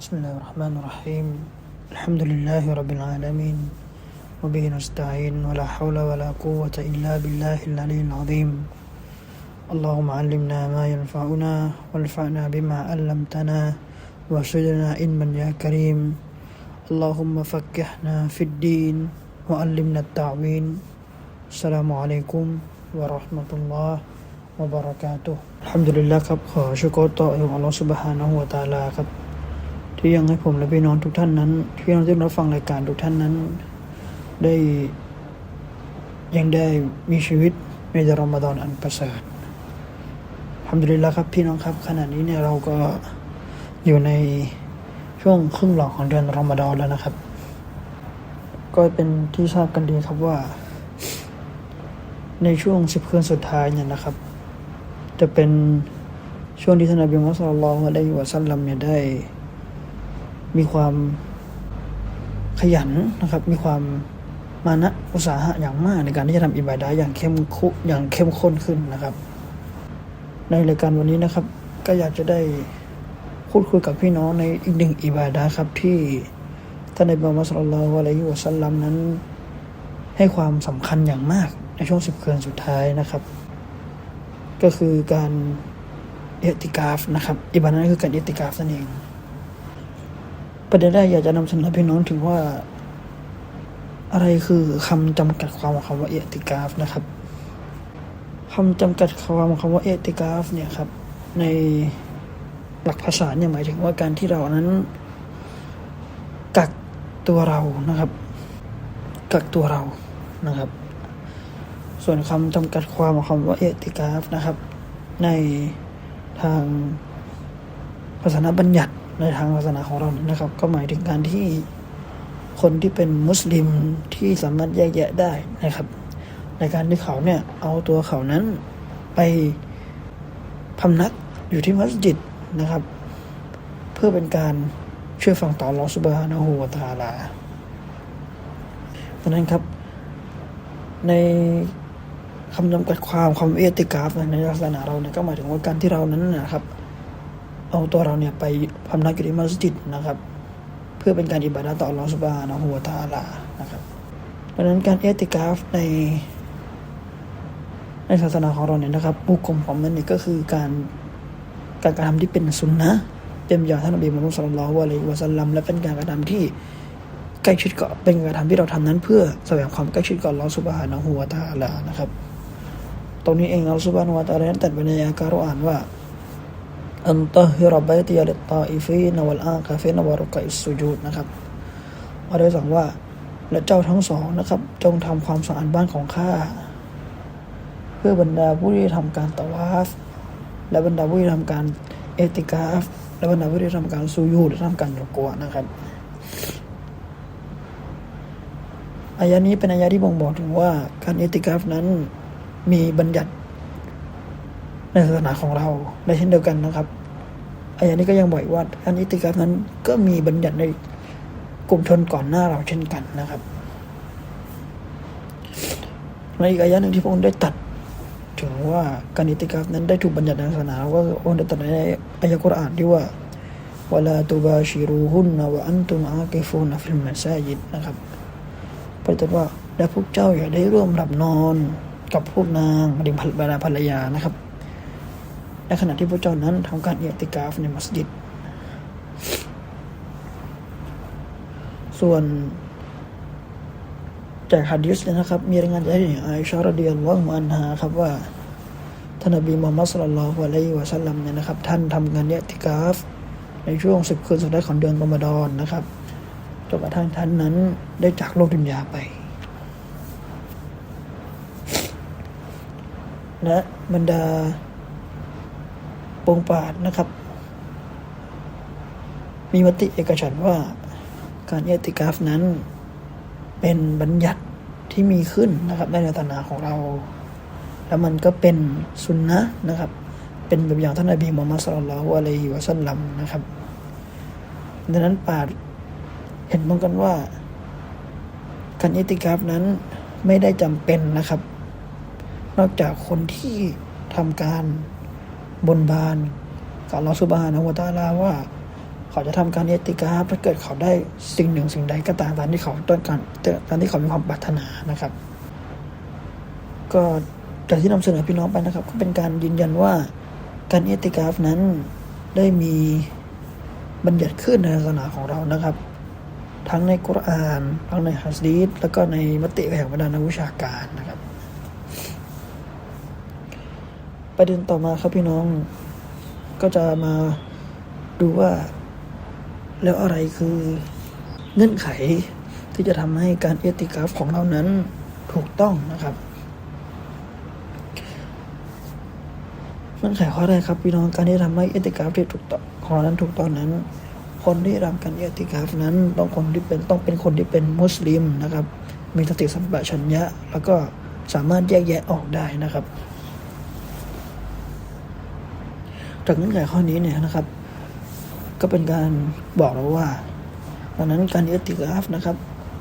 بسم الله الرحمن الرحيم الحمد لله رب العالمين وبه نستعين ولا حول ولا قوة إلا بالله العلي العظيم اللهم علمنا ما ينفعنا وانفعنا بما علمتنا وزدنا علما يا كريم اللهم فكهنا في الدين وعلمنا التعوين السلام عليكم ورحمة الله وبركاته الحمد لله ครับขอชุกรต่อองค์อัลลอฮฺ سبحانه และ تعالى ครับ ที่ยังให้ผมและพี่น้องทุกท่านนั้นพี่น้องที่รับฟังรายการทุกท่านนั้น ได้ยังได้มีชีวิตในเดือนรอมฎอนอันประเสริฐทำดุลิลละครับพี่น้องครับ ขณะนี้เนี่ยเราก็อยู่ในช่วงครึ่งหลังของเดือนรอมฎอนแล้วนะครับ ก็เป็นที่ทราบกันดีครับว่า ในช่วงสิบคืนสุดท้ายเนี่ยนะครับ จะเป็นช่วงที่ท่านนบีมุฮัมมัดสุลลัลลอฮุอะลัยฮิวะสัลลัมเนี่ยได้ มีความขยันนะครับ มีความมานะอุตสาหะอย่างมากในการที่จะทำอิบาดะห์อย่างเข้มขุอย่างเข้มข้นขึ้นนะครับ ในรายการวันนี้นะครับ ก็อยากจะได้พูดคุยกับพี่น้องในอีกหนึ่งอิบาดะห์ครับที่ท่านในบามัสลลัลลอฮุอะลัยฮิวะสัลลัมนั้น ให้ความสำคัญอย่างมากในช่วงสิบคืนสุดท้ายนะครับ ก็คือการเอติกาฟนะครับอิบาดะห์นั้นคือการเอติกาฟนั่นเอง ประเด็นแรกอยากจะนำเสนอพี่น้องถึงว่า อะไรคือคำจำกัดความของคำว่าเอติกาฟนะครับคำจำกัดความของคำว่าเอติกาฟเนี่ยครับ ในหลักภาษาเนี่ยหมายถึงว่าการที่เรานั้น กักตัวเรานะครับ กักตัวเรานะครับ ส่วนคำจำกัดความของคำว่าเอติกาฟนะครับ ในทางภาษาบัญญัติ ในทางศาสนาของเราเนี่ยนะครับ ก็หมายถึงการที่คนที่เป็นมุสลิมที่สามารถแยกแยะได้นะครับ ในการที่เขาเนี่ยเอาตัวเขานั้นไปพำนักอยู่ที่มัสยิดนะครับ เพื่อเป็นการช่วยฟังต่อลอสุบฮานะฮูวะตาลาดังนั้นครับ ในคำจำกัดความความเอติกาฟในศาสนาเราเนี่ยก็หมายถึงว่าการที่เรานั้นนะครับ เอาตัวเราเนี่ยไปพำนักอยู่ที่มัสยิดนะครับ เพื่อเป็นการอิบาดะต่อลอสุบานะฮูวตาลานะครับดังนั้นการเอติกาฟในในศาสนาของเราเนี่ยนะครับอุกมของมันเนี่ยก็คือการการกระทำที่เป็นสุนนะเต็มอย่างท่านนบีมุฮัมมัดสุลลัลลอฮุอะลัยวะสัลลัมและเป็นการกระทำที่ใกล้ชิดกับเป็นการกระทำที่เราทำนั้น เพื่อแสวงความใกล้ชิดกับลอสุบานะฮูวตาลานะครับ ตรงนี้เองลอสุบานะฮูวะตะอาลานั้นตรัสไว้ในอากาเราอ่านว่า อันตะฮิรบายติยลิตตาอิฟีนวัลอาคาฟินวะรุกะอิสสุจูดนะครับเอาได้สั่งว่าและเจ้าทั้งสองนะครับ จงทำความสะอาดบ้านของข้า เพื่อบรรดาผู้ที่ทำการตะวาฟและบรรดาผู้ที่ทำการเอติกาฟและบรรดาผู้ที่ทำการซูยูดและทำการรุกัวนะครับอายะนี้เป็นอายะที่บ่งบอกถึงว่าการเอติกาฟนั้นมีบัญญัติ ในศาสนาของเราในเช่นเดียวกันนะครับอายะนี้ก็ยังบอกอีกว่าการอิติกาฟนั้นก็มีบัญญัติในกลุ่มชนก่อนหน้าเราเช่นกันนะครับ ในอีกอายะหนึ่งที่พระองค์ได้ตัดถึงว่าการอิติกาฟนั้นได้ถูกบัญญัติในศาสนาก็พระองค์ได้ตัดในอายะกุรอานที่ว่าวลาตูบาชิรูฮุนนะวะอันตุมอากิฟูนฟิลมัสยิดนะครับพระเจ้าว่าและพวกเจ้าอย่าได้ร่วมหลับนอนกับพวกนางดิภรรยาภรรยานะครับ ในขณะที่พระเจ้านั้นทำการเอติกาฟในมัสยิด ส่วนจากฮะดีษเนี่ยนะครับ มีรายงานจากที่อัยชาระเดียลวะมุอันฮาครับว่าท่านนบีมุฮัมมัดสุลลัลลอฮุอะลัยฮิวะสัลลัมเนี่ยนะครับ ท่านทำงานเอติกาฟ ในช่วงสิบคืนสุดท้ายของเดือนรอมฎอนนะครับจนกระทั่งท่านนั้นได้จากโลกดุนยาไป และบรรดา ปงปาดนะครับ มีมติเอกฉันว่า การเอติกาฟนั้น เป็นบัญญัติที่มีขึ้นนะครับในศาสนาของเรา แล้วมันก็เป็นสุนนะนะครับ เป็นแบบอย่างท่านนบีมุฮัมมัดสุลลัลฮุอะลัยฮิวะสัลลัมนะครับดังนั้นปาดเห็นเหมือนกันว่า การเอติกาฟนั้นไม่ได้จำเป็นนะครับ นอกจากคนที่ทำการ บนบานกับลอสุบานะฮูวตาลาว่า เขาจะทำการเอติกาถ้าเกิดเขาได้สิ่งหนึ่งสิ่งใดก็ตามตามที่เขาต้องการตามที่เขามีความปรารถนานะครับ ก็จากที่นำเสนอพี่น้องไปนะครับ ก็เป็นการยืนยันว่าการเอติกาฟนั้นได้มีบัญญัติขึ้นในศาสนาของเรานะครับ ทั้งในกุรอาน ทั้งในฮัสดีษแล้วก็ในมติแห่งบรรดานักวิชาการนะครับ ประเด็นต่อมาครับพี่น้อง ก็จะมาดูว่า แล้วอะไรคือเงื่อนไขที่จะทำให้การเอติกาฟของเรานั้นถูกต้องนะครับเงื่อนไขข้อแรกครับพี่น้องการที่ทำให้เอติกาฟที่ถูกต้องของเรานั้นถูกต้องนั้น คนที่ทำการเอติกาฟนั้นต้องคนที่เป็นต้องเป็นคนที่เป็นมุสลิมนะครับ มีสติสัมปชัญญะแล้วก็สามารถแยกแยะออกได้นะครับ จากเงื่อนไขข้อนี้เนี่ยนะครับ ก็เป็นการบอกเราว่าดังนั้นการเอติกาฟนะครับ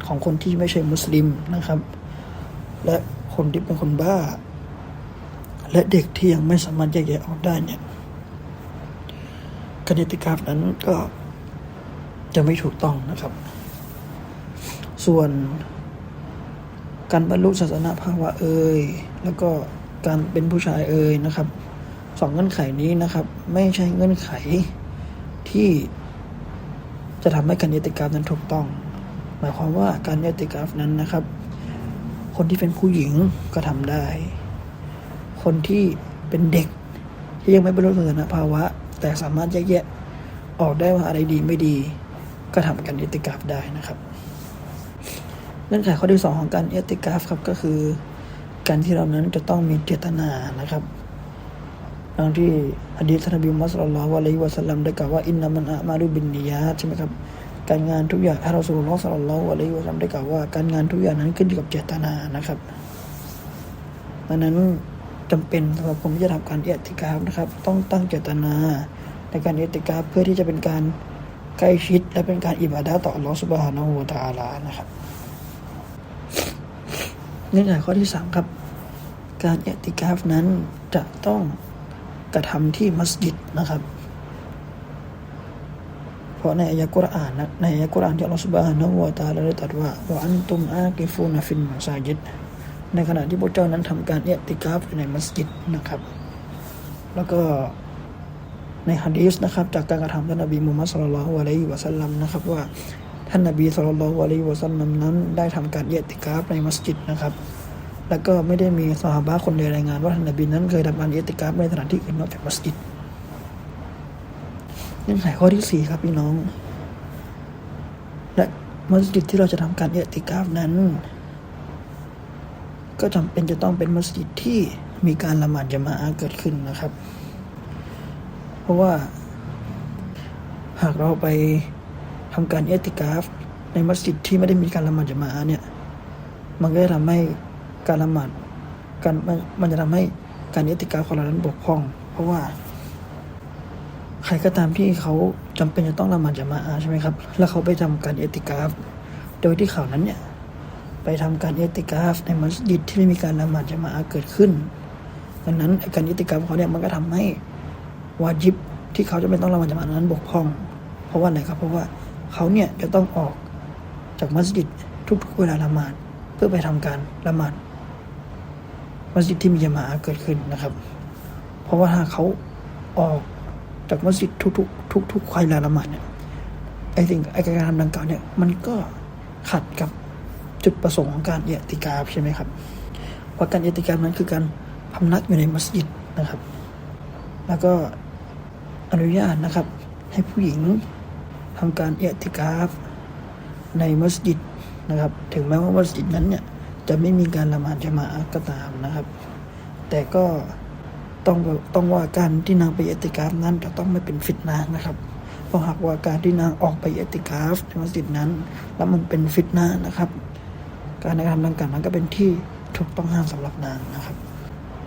ของคนที่ไม่ใช่มุสลิมนะครับ และคนที่เป็นคนบ้า และเด็กที่ยังไม่สามารถแยกแยะออกได้เนี่ยการเอติกาฟนั้นก็จะไม่ถูกต้องนะครับ ส่วนการบรรลุศาสนาภาวะเอ่ยแล้วก็การเป็นผู้ชายเอ่ยนะครับ สองเงื่อนไขนี้นะครับ ไม่ใช่เงื่อนไขที่จะทำให้การยติกราฟนั้นถูกต้อง หมายความว่าการยติกราฟนั้นนะครับ คนที่เป็นผู้หญิงก็ทำได้ คนที่เป็นเด็กที่ยังไม่บรรลุสถานภาวะ แต่สามารถแยกแยะออกได้ว่าอะไรดีไม่ดี ก็ทำการยติกราฟได้นะครับเงื่อนไขข้อที่สองของการยติกราฟครับก็คือ การที่เรานั้นจะต้องมีเจตนานะครับ ดังที่ฮะดีษท่านนบีมุฮัมมัดสุลลัลลอฮุอะลัยวะสัลลัมได้กล่าวว่าอินนามันอะมารุบินนียาใช่ไหมครับ การงานทุกอย่างท่านรอสูลุลลอฮ์สัลลัลลอฮุอะลัยวะสัลลัมได้กล่าวว่าการงานทุกอย่างนั้นขึ้นอยู่กับเจตนานะครับดังนั้นจำเป็นสำหรับคนที่จะทำการเอติกาฟนะครับ ต้องตั้งเจตนาในการเอติกาฟเพื่อที่จะเป็นการใกล้ชิดและเป็นการอิบาดะต่ออัลลอฮฺสุบฮานะฮูวะตาลานะครับเงื่อนไขข้อที่สามครับ การเอติกาฟนั้นจะต้อง กระทำที่มัสยิดนะครับ เพราะในอายะกุรอานนะในอายะกุรอานที่อัลลอฮฺสุบฮานะฮูวะตาลาได้ตรัสว่าวันตุมอากิฟูนฟินมัสยิดในขณะที่พวกเจ้านั้นทำการเอติกาฟในมัสยิดนะครับ แล้วก็ในฮะดีษนะครับจากการกระทำท่านนบีมุฮัมมัดสุลลัลลอฮุอะลัยฮิวะสัลลัมนะครับว่าท่านนบีสุลลัลลอฮุอะลัยฮิวะสัลลัมนั้นได้ทำการเอติกาฟในมัสยิดนะครับ แล้วก็ไม่ได้มีสหาคนใดรายงานว่าท่านนบีนั้นเคยทำการเอติกาฟในสถานที่อื่นนอกจากมัสยิดเงื่อนไขข้อที่สี่ครับพี่น้อง และมัสยิดที่เราจะทำการเอติกาฟนั้น ก็จำเป็นจะต้องเป็นมัสยิดที่มีการละหมาดจะมาอะห์เกิดขึ้นนะครับ เพราะว่า หากเราไปทำการเอติกาฟในมัสยิดที่ไม่ได้มีการละหมาดจะมาอะห์เนี่ย มันก็จะทำให้ การละหมาดการมันจะทำให้การเอติกาฟของเรานั้นบกพร่อง เพราะว่า ใครก็ตามที่เขาจำเป็นจะต้องละหมาดจะมาอะห์ใช่ไหมครับ แล้วเขาไปทำการเอติกาฟโดยที่เขานั้นเนี่ยไปทำการเอติกาฟในมัสยิดที่ไม่มีการละหมาดจะมาอะห์เกิดขึ้น ดังนั้นการเอติกาฟของเขาเนี่ยมันก็ทำให้วาจิบที่เขาจะไม่ต้องละหมาดจะมาอะห์นั้นบกพร่อง เพราะว่าอะไรครับ เพราะว่าเขาเนี่ยจะต้องออกจากมัสยิดทุกๆเวลาละหมาดเพื่อไปทำการละหมาด มัสยิดที่มีจะมาเกิดขึ้นนะครับ เพราะว่าถ้าเขาออกจากมัสยิดทุกๆทุกๆเวลาละหมาดเนี่ยไอ้สิ่งไอ้การทำดังกล่าวเนี่ยมันก็ขัดกับจุดประสงค์ของการเอติกาฟใช่ไหมครับว่าการเอติกาฟนั้นคือการพำนักอยู่ในมัสยิดนะครับ แล้วก็อนุญาตนะครับ ให้ผู้หญิงทำการเอติกาฟในมัสยิดนะครับ ถึงแม้ว่ามัสยิดนั้นเนี่ย จะไม่มีการละหมาดจะมาอะห์ก็ตามนะครับ แต่ก็ต้องต้องว่าการที่นางไปเอติกาฟนั้นจะต้องไม่เป็นฟิตนะนะครับเพราะหากว่าการที่นางออกไปเอติกาฟในมัสยิดนั้น แล้วมันเป็นฟิตนะนะครับ การกระทำดังกล่าวนั้นก็เป็นที่ถูกต้องห้ามสำหรับนางนะครับ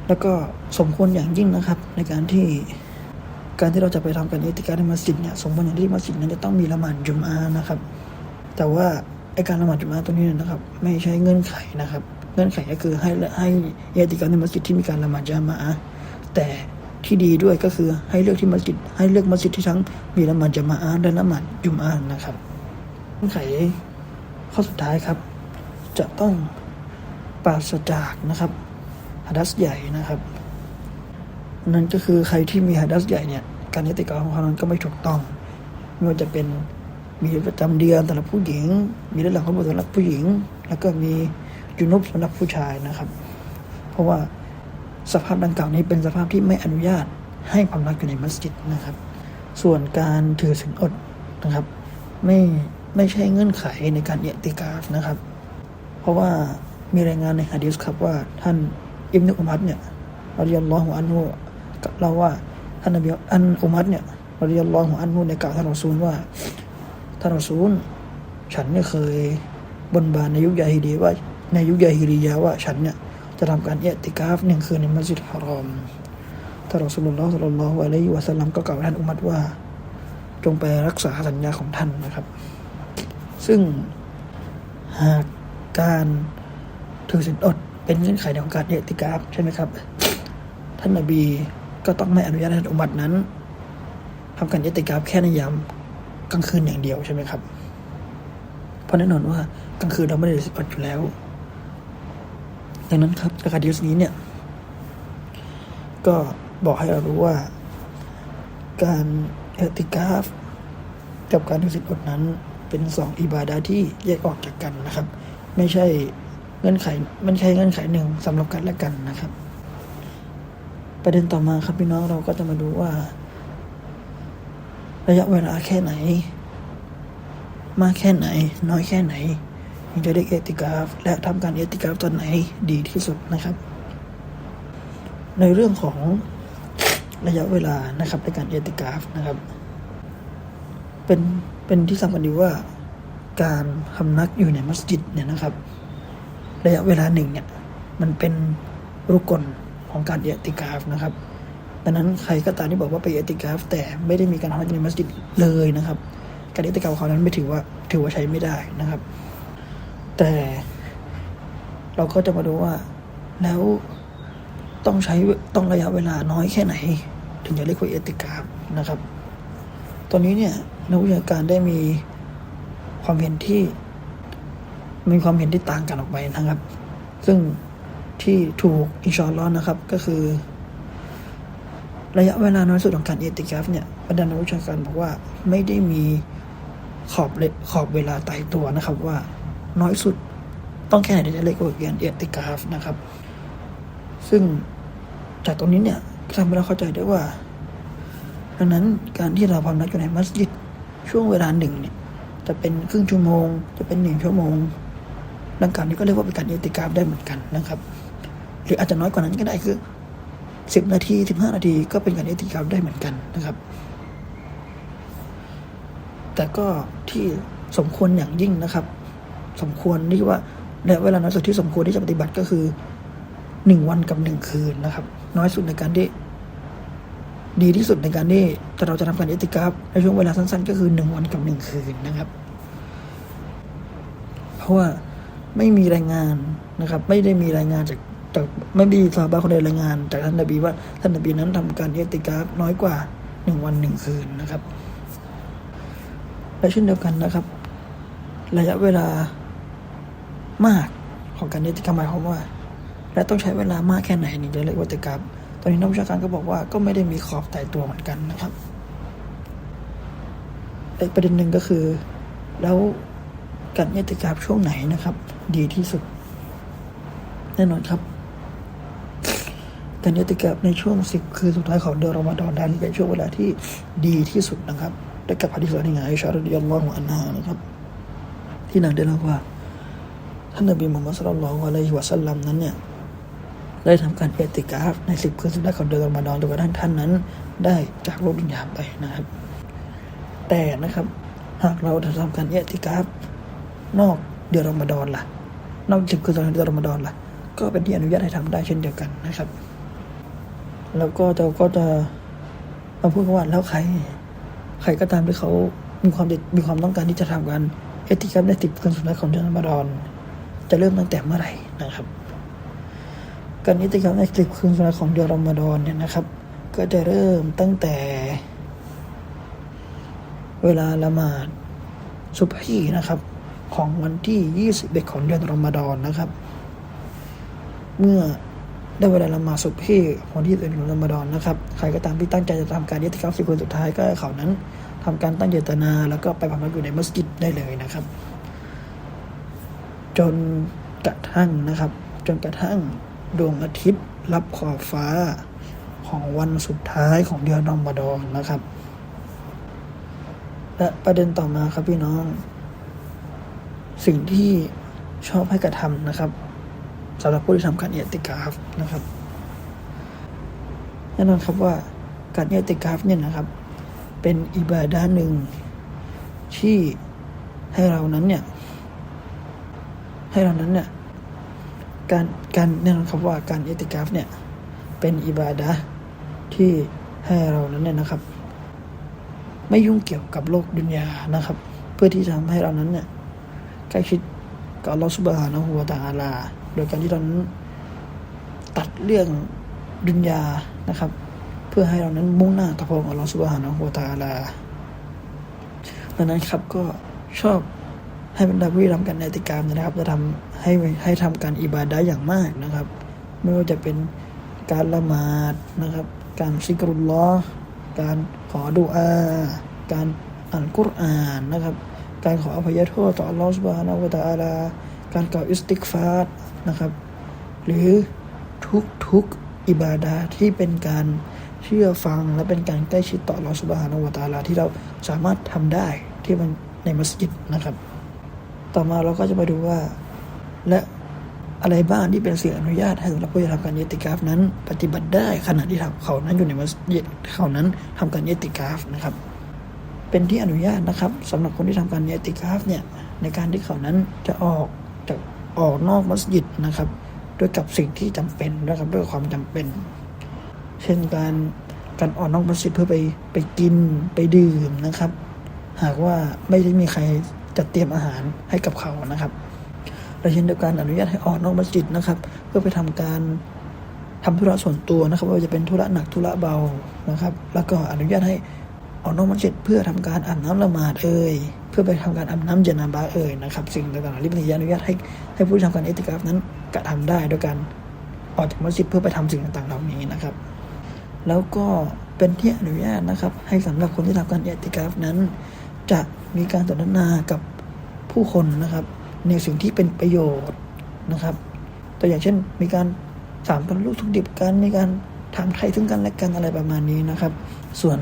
แล้วก็สมควรอย่างยิ่งนะครับ ในการที่การที่เราจะไปทำการเอติกาในมัสยิดเนี่ยสมควรอย่างที่มัสยิดนั้นจะต้องมีละหมาดจุมอานะครับ แต่ว่า การละหมาดจุมาห์ตัวนี้นะครับ ไม่ใช่เงื่อนไขนะครับ เงื่อนไขก็คือให้ให้เอติการในมัสยิดที่มีการละหมาดจามาอะห์แต่ที่ดีด้วยก็คือให้เลือกที่มัสยิดให้เลือกมัสยิดที่ทั้งมีละหมาดจะมาและละหมาดจุมอานะครับเงื่อนไขข้อสุดท้ายครับ จะต้องปราศจากนะครับฮัดัสใหญ่นะครับนั่นก็คือใครที่มีฮัดัสใหญ่เนี่ยการนิติกรรของเขานั้นก็ไม่ถูกต้องไม่ว่าจะเป็น มีประจำเดือนสำหรับผู้หญิง มีเรื่องหลังของบุตรสำหรับผู้หญิง แล้วก็มีจุนุบสำหรับผู้ชายนะครับ เพราะว่าสภาพดังกล่าวนี้เป็นสภาพที่ไม่อนุญาตให้ความรักอยู่ในมัสยิดนะครับ ส่วนการถือศีลอดนะครับ ไม่ไม่ใช่เงื่อนไขในการเอติกาฟนะครับ เพราะว่ามีรายงานในฮะดีษครับว่าท่านอิบนุอุมัดเนี่ยรดิยัลลอฮุอันฮุเล่าว่าท่านนบีอันอุมัดเนี่ยรดิยัลลอฮุอันฮุในกล่าวท่านรอซูลว่า ท่านรอซูลฉันเนี่ยเคยบนบานในยุคยาฮิดีว่า ในยุคยาฮิรียาว่าฉันเนี่ยจะทำการเอติกาฟหนึ่งคืนในมัสยิดฮารอมท่านรอซูลุลลอฮ์สัลลัลลอฮุอะลัยฮิวะสัลลัมก็กล่าวท่านอุมัดว่า จงไปรักษาสัญญาของท่านนะครับ ซึ่งหากการถือศีลอดเป็นเงื่อนไขในของการเอติกาฟใช่ไหมครับ ท่านนบีก็ต้องไม่อนุญาตให้ท่านอุมัดนั้นทำการเอติกาฟแค่ในยาม กลางคืนอย่างเดียวใช่ไหมครับ เพราะแน่นอนว่ากลางคืนเราไม่ได้ถือศีลอดอยู่แล้ว ดังนั้นครับจากการดิวส์นี้เนี่ย ก็บอกให้เรารู้ว่า การเอติกาฟกับการถือศีลอดนั้นเป็นสองอิบาดาที่แยกออกจากกันนะครับ ไม่ใช่เงื่อนไขมันใช่เงื่อนไขหนึ่งสำหรับกันและกันนะครับ ประเด็นต่อมาครับพี่น้องเราก็จะมาดูว่า ระยะเวลาแค่ไหน มากแค่ไหน น้อยแค่ไหนถึงจะได้เอติกาฟและทำการเอติกาฟตอนไหนดีที่สุดนะครับ ในเรื่องของระยะเวลานะครับในการเอติกาฟนะครับ เป็นเป็นที่สำคัญดีว่าการพำนักอยู่ในมัสยิดเนี่ยนะครับ ระยะเวลาหนึ่งเนี่ยมันเป็นรุกลของการเอติกาฟนะครับ ดังนั้นใครก็ตามที่บอกว่าไปเอติกาฟแต่ไม่ได้มีการทำในมัสยิดเลยนะครับ การเอติกาฟของเขานั้นไม่ถือว่าถือว่าใช้ไม่ได้นะครับ แต่เราก็จะมาดูว่าแล้วต้องใช้ต้องระยะเวลาน้อยแค่ไหน ถึงจะเรียกว่าเอติกาฟนะครับ ตอนนี้เนี่ยนักวิชาการได้มีความเห็นที่มีความเห็นที่ต่างกันออกไปนะครับ ซึ่งที่ถูกอินชอัลลอฮ์นะครับ ก็คือ ระยะเวลาน้อยสุดของการเอติกาฟเนี่ยบรรดานักวิชาการบอกว่าไม่ได้มีขอบเลขอบเวลาตายตัวนะครับว่าน้อยสุดต้องแค่ไหนถึงจะเรียกว่าการเอติกาฟนะครับ ซึ่งจากตรงนี้เนี่ยทำให้เราเข้าใจได้ว่า ดังนั้นการที่เราพำนักอยู่ในมัสยิดช่วงเวลาหนึ่งเนี่ยจะเป็นครึ่งชั่วโมง จะเป็นหนึ่งชั่วโมงดังกล่าวนี้ก็เรียกว่าเป็นการเอติกาฟได้เหมือนกันนะครับ หรืออาจจะน้อยกว่านั้นก็ได้คือ สิบนาทีสิบห้านาทีก็เป็นการเอติกาฟได้เหมือนกันนะครับ แต่ก็ที่สมควรอย่างยิ่งนะครับ สมควรที่ว่าและเวลาน้อยสุดที่สมควรที่จะปฏิบัติก็คือหนึ่งวันกับหนึ่งคืนนะครับ น้อยสุดในการที่ดีที่สุดในการที่เราจะทำการเอติกาฟในช่วงเวลาสั้น ๆ ก็คือหนึ่งวันกับหนึ่งคืนนะครับ เพราะว่าไม่มีรายงานนะครับ ไม่ได้มีรายงานจาก จากไม่มีซาบะคนใดรายงาน จากท่านนบีว่าท่านนบีนั้นทำการเอติกาฟน้อยกว่าหนึ่งวันหนึ่งคืนนะครับและเช่นเดียวกันนะครับ ระยะเวลามากของการเอติกาฟหมายความว่า และต้องใช้เวลามากแค่ไหนถึงจะเรียกว่าเอติกาฟตอนนี้นักวิชาการก็บอกว่าก็ไม่ได้มีขอบตายตัวเหมือนกันนะครับอีกประเด็นหนึ่งก็คือ แล้วการเอติกาฟช่วงไหนนะครับ ดีที่สุด แน่นอนครับ การเอติกาฟในช่วงสิบคืนสุดท้ายของเดือนรอมฎอนนั้นเป็นช่วงเวลาที่ดีที่สุดนะครับได้กับฮะดิษที่งานอิชารดิยัลลอฮุอันฮานะครับ ที่นางได้เล่าว่า ท่านนบีมุฮัมมัดสุลลัลลอฮุอะลัยฮิวะสัลลัมนั้นเนี่ยได้ทำการเอติกาฟในสิบคืนสุดท้ายของเดือนรอมฎอนจนกระทั่งท่านนั้น ได้จากโลกดุนยาไปนะครับ แต่นะครับ หากเราจะทำการเอติกาฟนอกเดือนรอมฎอนล่ะ นอกสิบคืนสุดท้ายของเดือนรอมฎอนล่ะ ก็เป็นที่อนุญาตให้ทำได้เช่นเดียวกันนะครับ แล้วก็เราก็จะมาพูดกันว่าแล้วใคร ใครก็ตามที่เขามีความมีความต้องการที่จะทำการเอติกาฟในสิบคืนสุดท้ายของเดือนรอมฎอน จะเริ่มตั้งแต่เมื่อไหร่นะครับ การนิติกรรมในสิบคืนสุดท้ายของเดือนรอมฎอนเนี่ยนะครับ ก็จะเริ่มตั้งแต่ เวลาละหมาดซุบฮีนะครับ ของวันที่ 21 ของเดือนรอมฎอนนะครับ เมื่อ ได้เวลาละมาดซุบฮีของที่21ของรอมฎอนนะครับ ใครก็ตามที่ตั้งใจจะทำการยิติกาฟสิบคนสุดท้ายก็เขานั้นทำการตั้งเจตนา แล้วก็ไปพำนักอยู่ในมัสยิดได้เลยนะครับ จนกระทั่งนะครับ จนกระทั่งดวงอาทิตย์รับขอบฟ้าของวันสุดท้ายของเดือนรอมฎอนนะครับ และประเด็นต่อมาครับพี่น้อง สิ่งที่ชอบให้กระทำนะครับ สำหรับผู้ที่ทำการเอติกาฟนะครับแน่นอนครับว่าการเอติกาฟเนี่ยนะครับ เป็นอิบาดาหนึ่งที่ให้เรานั้นเนี่ย ให้เรานั้นเนี่ย การการแน่นอนครับว่าการเอติกาฟเนี่ย เป็นอิบาดะห์ที่ให้เรานั้นเนี่ยนะครับ ไม่ยุ่งเกี่ยวกับโลกดุนยานะครับ เพื่อที่จะทำให้เรานั้นเนี่ยใกล้ชิดกับลอสุบฮานะฮูวะตะอาลา โดยการที่เรานั้นตัดเรื่องดุนยานะครับ เพื่อให้เรานั้นมุ่งหน้าต่อพระองค์อัลลอฮฺสุบฮานะฮูวตาลาดังนั้นครับก็ชอบให้บรรดาผู้ที่ทำการในติกรรมนะครับ จะทำให้ให้ทำการอิบาดะอย่างมากนะครับ ไม่ว่าจะเป็นการละหมาดนะครับ การซิกรุลลอฮ์การขอดุอา การอ่านกุรอานนะครับ การขออภัยโทษต่ออัลลอฮฺสุบฮานะฮูวตะอาลา การกล่าวอิสติกฟาร์นะครับ หรือทุกทุกอิบาดาที่เป็นการเชื่อฟังและเป็นการใกล้ชิดต่ออัลอสุบฮานะฮูวตาลาที่เราสามารถทำได้ที่มันในมัสยิดนะครับ ต่อมาเราก็จะมาดูว่า และอะไรบ้างที่เป็นสิ่งอนุญาตให้สำหรับผู้ที่ทำการเยติกาฟนั้น ปฏิบัติได้ขณะที่เขานั้นอยู่ในมัสยิดเขานั้นทำการเยติกาฟนะครับ เป็นที่อนุญาตนะครับสำหรับคนที่ทำการเยติกาฟเนี่ยในการที่เขานั้นจะออก ออกนอกมัสยิดนะครับ ด้วยกับสิ่งที่จำเป็นนะครับด้วยความจำเป็น เช่นการการออกนอกมัสยิดเพื่อไปไปกินไปดื่มนะครับ หากว่าไม่ได้มีใครจัดเตรียมอาหารให้กับเขานะครับและเช่นเดียวกันอนุญาตให้ออกนอกมัสยิดนะครับ เพื่อไปทำการทำธุระส่วนตัวนะครับว่าจะเป็นธุระหนักธุระเบานะครับ แล้วก็อนุญาตให้ ออกนอกมัสยิดเพื่อทำการอาบน้ำละหมาดเอ่ยเพื่อไปทำการอาบน้ำเจนาบาเอ่ยนะครับสิ่งต่างๆที่เป็นอนุญาตให้ให้ผู้ที่ทำการเอติกราฟนั้นกระทำได้โดยการออกจากมัสยิดเพื่อไปทำสิ่งต่างๆเหล่านี้นะครับ แล้วก็เป็นที่อนุญาตนะครับ ให้สำหรับคนที่ทำการเอติกราฟนั้น จะมีการสนทนากับผู้คนนะครับ ในสิ่งที่เป็นประโยชน์นะครับ ตัวอย่างเช่นมีการถามกันลูกทุกดิบกันมีการถามไทยซึ่งกันและกันอะไรประมาณนี้นะครับ ส่วน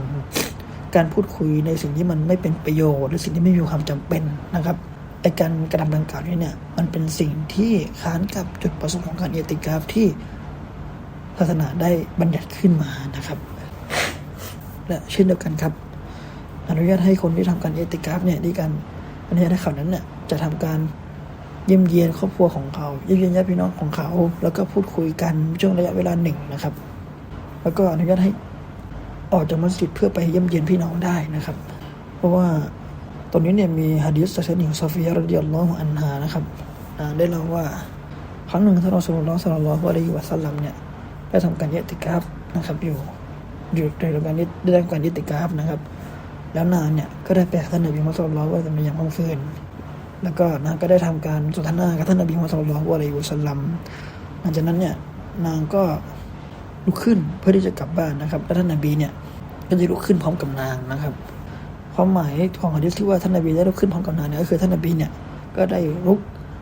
การพูดคุยในสิ่งที่มันไม่เป็นประโยชน์หรือสิ่งที่ไม่มีความจำเป็นนะครับไอการกระทำดังกล่าวนี้เนี่ยมันเป็นสิ่งที่ค้านกับจุดประสงค์ของการเอติกราฟที่ศาสนาได้บัญญัติขึ้นมานะครับ และเช่นเดียวกันครับ อนุญาตให้คนที่ทำการเอติกราฟเนี่ยที่การอนุญาตให้เขานั้นเนี่ยจะทำการเยี่ยมเยียนครอบครัวของเขาเยี่ยมเยียนญาติพี่น้องของเขา แล้วก็พูดคุยกันช่วงระยะเวลาหนึ่งนะครับ แล้วก็อนุญาตให้ ออกจากมัสยิดเพื่อไปเยี่ยมเยียนพี่น้องได้นะครับ เพราะว่าตอนนี้เนี่ยมีฮะดีษจากเซนิงซอฟียะรดิยัลลอฮุอันฮานะครับได้เล่าว่าครั้งหนึ่งท่านรอสูลุลลอฮ์ศ็อลลัลลอฮุอะลัยฮิวะซัลลัมเนี่ยได้ทำการเยติกราฟนะครับอยู่อยู่ในการนี้ได้ทำการเยติกราฟนะครับ แล้วนางเนี่ยก็ได้ไปหาท่านนบีมุฮัมมัดศ็อลลัลลอฮุอะลัยฮิวะซัลลัมอย่างมั่งฟืนแล้วก็นางก็ได้ทำการสนทนากับท่านนบีมุฮัมมัดศ็อลลัลลอฮุอะลัยฮิวะซัลลัมหลังจากนั้นเนี่ยนางก็ ลุกขึ้นเพื่อที่จะกลับบ้านนะครับแล้วท่านนบีเนี่ยก็จะลุกขึ้นพร้อมกับนางนะครับ ความหมายของฮะดีษที่ว่าท่านนบีได้ลุกขึ้นพร้อมกับนางเนี่ยก็คือท่านนบีเนี่ยก็ได้ลุก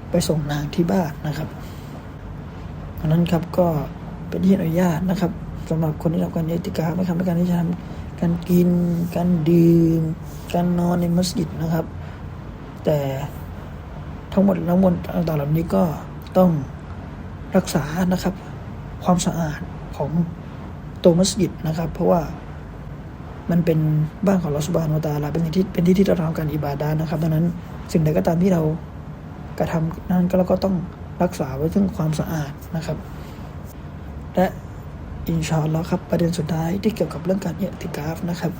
ไปส่งนางที่บ้านนะครับดังนั้นครับก็เป็นที่อนุญาตนะครับสำหรับคนที่ทำการเอติกาไม่ทำในการที่จะทำการกิน การดื่ม การนอนในมัสยิดนะครับ แต่ทั้งหมดทั้งมวลต่างๆเหล่านี้ก็ต้องรักษานะครับ ความสะอาด ของตัวมัสยิดนะครับ เพราะว่ามันเป็นบ้านของลอสุบานวตาลาเป็นที่เป็นที่ที่เราทำการอิบาดานะครับดังนั้นสิ่งใดก็ตามที่เรากระทำนั้นก็เราก็ต้องรักษาไว้ซึ่งความสะอาดนะครับ และอินชาอัลลอฮ์ครับประเด็นสุดท้ายที่เกี่ยวกับเรื่องการเอติกาฟนะครับ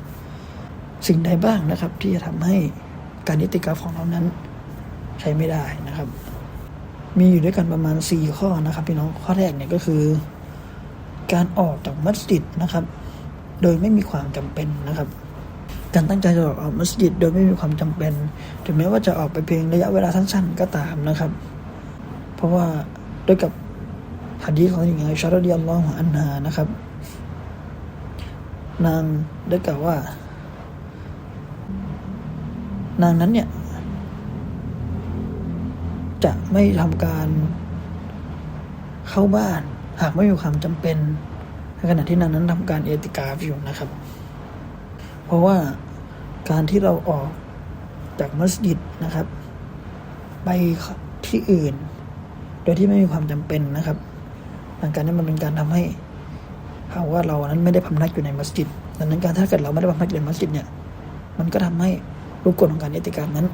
สิ่งใดบ้างนะครับ ที่จะทำให้การเอติกาฟของเรานั้นใช้ไม่ได้นะครับ มีอยู่ด้วยกันประมาณ 4 ข้อนะครับพี่น้องข้อแรกเนี่ยก็คือ การออกจากมัสยิดนะครับ โดยไม่มีความจำเป็นนะครับ การตั้งใจจะออกมัสยิด โดยไม่มีความจำเป็น ถึงแม้ว่าจะออกไปเพียงระยะเวลาสั้น ๆ ก็ตามนะครับ เพราะว่าด้วยกับหะดีของหญิงไอชาร์ดิยัลลอฮุอันฮานะครับ นางได้กล่าวว่า นางนั้นเนี่ย จะไม่ทำการเข้าบ้าน หากไม่มีความจำเป็นในขณะที่นางนั้นทำการเอติกาฟอยู่นะครับ เพราะว่าการที่เราออกจากมัสยิดนะครับ ไปที่อื่น โดยที่ไม่มีความจำเป็นนะครับหลังการนี้มันเป็นการทำให้หากว่าเรานั้นไม่ได้พำนักอยู่ในมัสยิดดังนั้นการถ้าเกิดเราไม่ได้พำนักอยู่ในมัสยิดเนี่ยมันก็ทำให้รูปกฎของการเอติกานั้น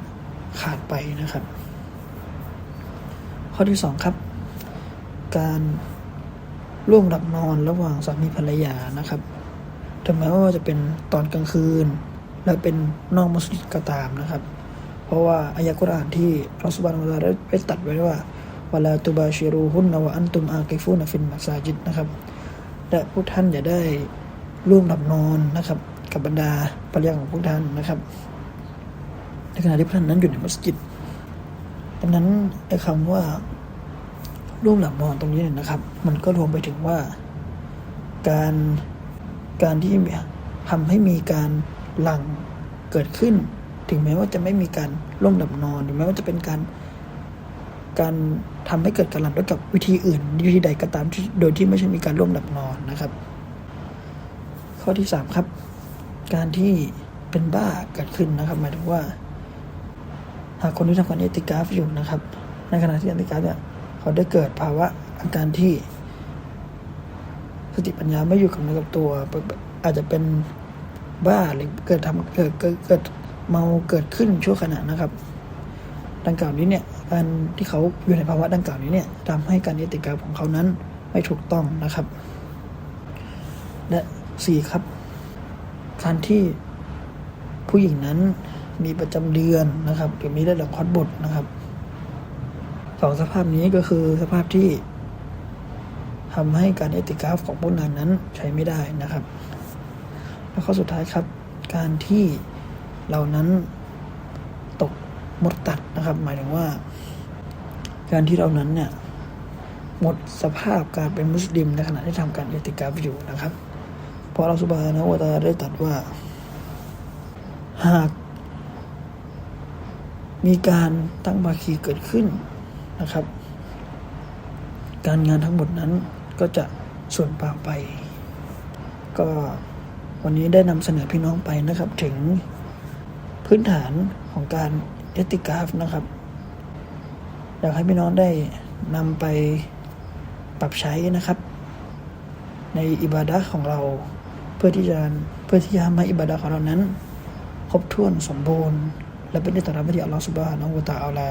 ขาดไปนะครับ ข้อที่สองครับ การ ร่วมหลับนอนระหว่างสามีภรรยานะครับถึงแม้ว่าจะเป็นตอนกลางคืน และเป็นนอกมัสยิดก็ตามนะครับ เพราะว่าอายะกุรอานที่อัลสุบานวลาได้ตัดไว้ว่าวลาตุบาชิรูฮุนนวะอันตุมอากิฟูนฟินมัสาจิดนะครับ และพวกท่านอย่าได้ร่วมหลับนอนนะครับ กับบรรดาภรรยาของพวกท่านนะครับ ในขณะที่พวกท่านนั้นอยู่ในมัสยิดดังนั้นไอ้คำว่า ร่วมหลับนอนตรงนี้เนี่ยนะครับ มันก็รวมไปถึงว่า การการที่ทำให้มีการหลังเกิดขึ้น ถึงแม้ว่าจะไม่มีการร่วมหลับนอนถึงแม้ว่าจะเป็นการ การทำให้เกิดการหลับด้วยกับวิธีอื่น วิธีใดก็ตามโดยที่ไม่ใช่มีการร่วมหลับนอนนะครับ ข้อที่สามครับ การที่เป็นบ้าเกิดขึ้นนะครับ หมายถึงว่า หากคนที่ทำการเอติกาฟอยู่นะครับ ในขณะที่เอติกราฟเนี่ย เขาได้เกิดภาวะอาการที่สติปัญญาไม่อยู่กับเนื้อกับตัว อาจจะเป็นบ้าหรือเกิดทำเกิดเกิดเกิดเมาเกิดขึ้นชั่วขณะนะครับ ดังกล่าวนี้เนี่ยการที่เขาอยู่ในภาวะดังกล่าวนี้เนี่ยทำให้การเอติกาของเขานั้นไม่ถูกต้องนะครับ และสี่ครับการที่ผู้หญิงนั้นมีประจำเดือนนะครับหรือมีได้หลังคลอดบุตรนะครับ สองสภาพนี้ก็คือสภาพที่ทำให้การเอติกราฟของพวกนางนั้นใช้ไม่ได้นะครับ แล้วข้อสุดท้ายครับ การที่เรานั้นตกหมดตัดนะครับ หมายถึงว่า การที่เรานั้นเนี่ยหมดสภาพการเป็นมุสลิมในขณะที่ทำการเอติกราฟอยู่นะครับเพราะเราสุบานะวตาได้ตรัสว่า หากมีการตั้งภาคีเกิดขึ้น นะครับ การงานทั้งหมดนั้นก็จะส่วนเปล่าไป ก็วันนี้ได้นำเสนอพี่น้องไปนะครับ ถึงพื้นฐานของการเอติกาฟนะครับ อยากให้พี่น้องได้นำไปปรับใช้นะครับ ในอิบาดะของเราเพื่อที่จะเพื่อที่จะทำให้อิบาดะของเรานั้น ครบถ้วนสมบูรณ์ และเป็นที่ตรัสไปที่อัลลอฮฺสุบฮานะฮูวะตะอาลา